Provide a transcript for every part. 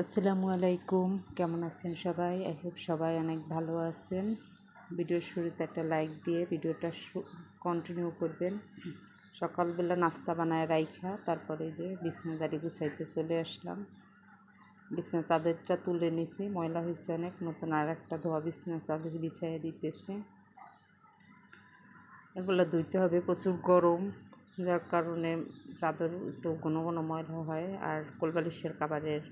আসসালামু আলাইকুম। কেমন আছেন সবাই? আই হোপ সবাই অনেক ভালো আছেন। ভিডিওর শুরুতে একটা লাইক দিয়ে ভিডিওটা কন্টিনিউ করবেন। সকালবেলা নাস্তা বানায় রাইখা, তারপরে যে বিছনা দাড়ি গুছাইতে চলে আসলাম। বিছনা চাদরটা তুলে নিছি। ময়লা হয়েছে অনেক, নতুন আর একটা ধোয়া বিছনা চাদর বিছাইয়ে দিতেছে। এগুলো ধুইতে হবে, প্রচুর গরম। যার কারণে চাদর একটু ঘন ঘন ময়লা হয়। আর কোলবালিশের কাবারের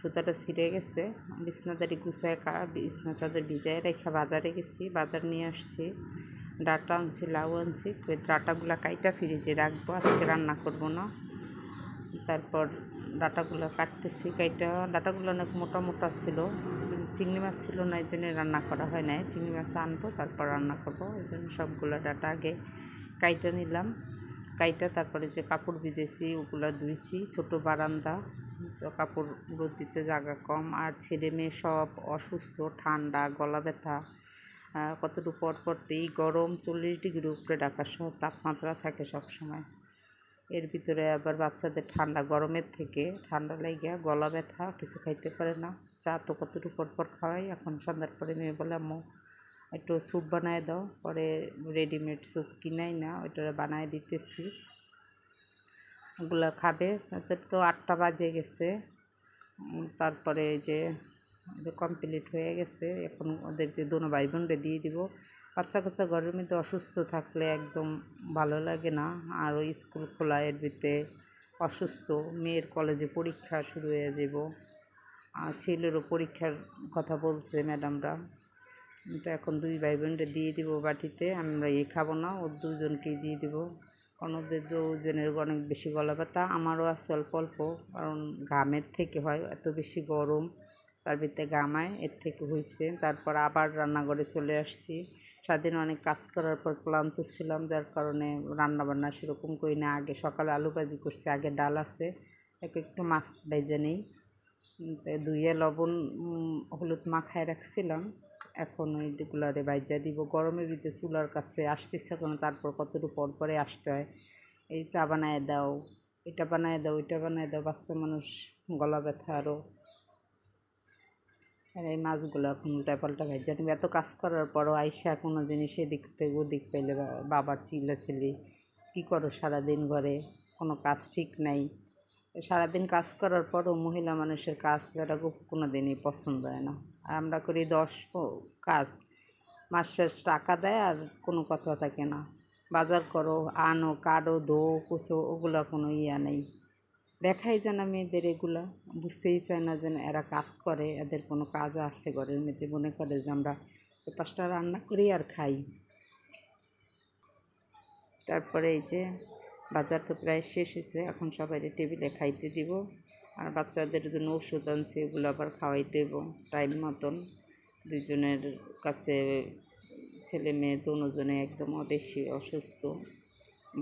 সুতাটা ছিঁড়ে গেছে। বিছনাদারি গুছায় কা বিছনা চাদর ভিজায় রেখে বাজারে গেছি। বাজার নিয়ে আসছি। ডাটা আনছি, লাউ আনছি। ওই ডাটাগুলো কাইটা ফ্রিজে রাখব, আজকে রান্না করব না। তারপর ডাটাগুলো কাটতেছি, কাইটা, ডাটাগুলো অনেক মোটা মোটা ছিল। চিংড়ি মাছ ছিল না, এই জন্য রান্না করা হয় নাই। চিংড়ি মাছ আনব, তারপর রান্না করব। এই জন্য সবগুলো ডাটা আগে কাইটা নিলাম। কাইটা তারপরে যে কাপড় ভিজেছি, ওগুলো ধুইছি। ছোটো বারান্দা কাপড় রোদ দিতে জায়গা কম আর ছেলে মেয়ে সব অসুস্থ, ঠান্ডা, গলা ব্যথা কতটুকু পর পরতেই গরম চল্লিশ ডিগ্রির উপরে ঢাকা সহ তাপমাত্রা থাকে সব সময়। এর ভিতরে আবার বাচ্চাদের ঠান্ডা, গরমের থেকে ঠান্ডা লেগে গলা ব্যথা, কিছু খাইতে পারে না। চা তো কতটুকু পর পর খাওয়াই, এখন সন্ধ্যার পরে মেয়ে বলে, আম্মু, একটু স্যুপ বানায় দাও। পরে রেডিমেড স্যুপ কিনাই না ওইটা বানায় দিতেছি। ওগুলো খাবে। তাদের তো আটটা বাজে গেছে। তারপরে যে কমপ্লিট হয়ে গেছে। এখন ওদেরকে দোনো ভাই বোনরে দিয়ে দিব। বাচ্চা কাচ্চা ঘরের মধ্যে অসুস্থ থাকলে একদম ভালো লাগে না। আর ওই স্কুল খোলা এর ভিতরে অসুস্থ, মেয়ের কলেজে পরীক্ষা শুরু হয়ে যাব। আর ছেলেরও পরীক্ষার কথা বলছে ম্যাডামরা। তো এখন দুই ভাই বোনরে দিয়ে দিব বাটিতে। আমরা এ খাব না, ওর দুজনকেই দিয়ে দিব। অন্যদের দুজনের অনেক বেশি গলা ব্যথা। আমারও আছে অল্প অল্প, কারণ ঘামের থেকে হয়, এত বেশি গরম তার ভিতরে ঘামায়, এর থেকে হয়েছে। তারপর আবার রান্নাঘরে চলে আসছি। সারাদিন অনেক কাজ করার পর ক্লান্ত ছিলাম, যার কারণে রান্না বান্না সেরকম করি না। আগে সকালে আলু ভাজি করছি, আগে ডাল আছে, এক একটু মাছ ভেজে নেই। ধুয়ে লবণ হলুদ মাখায় রাখছিলাম। এখন ওই ওইগুলারে বাইজা দিব। গরমের ভিতরে চুলার কাছে আসতেছে কেন তারপর কতটুকু পর পরে আসতে হয়। এই চা বানায় দাও, এটা বানায় দাও, ওইটা বানায় দাও, বাচ্চা মানুষ গলা ব্যথা আরও আর এই মাছগুলো এখন উল্টা পাল্টা ভাইজা নিবে। এত কাজ করার পরও আইসা কোনো জিনিস এদিক থেকে ওদিক পেলে বাবার চিল্লা চিল্লি কী করো সারাদিন ঘরে? কোনো কাজ ঠিক নাই। সারাদিন কাজ করার পরও মহিলা মানুষের কাজ বেটা কোনো দিনই পছন্দ হয় না। আর আমরা করি দশ কাজ। মাস শেষ টাকা দেয় আর কোনো কথা থাকে না। বাজার করো, আনো, কাটো দো কুচো ওগুলো কোনো ইয়া নেই। দেখাই যায় না মেয়েদের এগুলা। বুঝতেই চায় না যেন এরা কাজ করে, এদের কোনো কাজ আছে ঘরের মেয়েদের মনে করে যে আমরা পাঁচটা রান্না করি আর খাই। তারপরে এই যে বাজার তো প্রায় শেষ হয়েছে, এখন সবাই টেবিলে খাইতে দিব। আর বাচ্চাদের জন্য ওষুধ আনছে, এগুলো আবার খাওয়াইতে দেবো। টাইম মতন। দুজনের কাছে ছেলে মেয়ে দুজনে একদম বেশি অসুস্থ।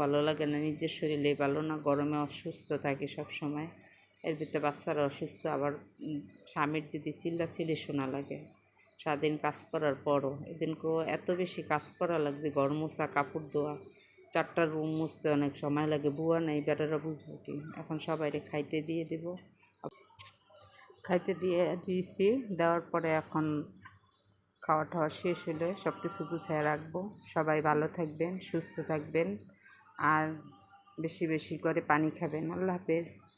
ভালো লাগে না নিজের শরীরে, ভালো না গরমে অসুস্থ থাকে সব সময় এর ভিতরে বাচ্চারা অসুস্থ, আবার স্বামীর যদি চিল্লা চিল্লি শোনা লাগে। সারাদিন কাজ করার পরও। এদিনকেও এত বেশি কাজ করা লাগছে, ঘর মোছা, কাপড় ধোয়া। চারটা রুম মুছতে অনেক সময় লাগে। বুয়া নেই, বেটারা বুঝব কি? এখন সবাইরে খাইতে দিয়ে দেব। খাইতে দিয়ে দিয়েছি, দেওয়ার পরে এখন খাওয়া টাওয়া শেষ হলে সব কিছু গুছিয়ে রাখব। সবাই ভালো থাকবেন, সুস্থ থাকবেন, আর বেশি বেশি করে পানি খাবেন। আল্লাহ হাফেজ।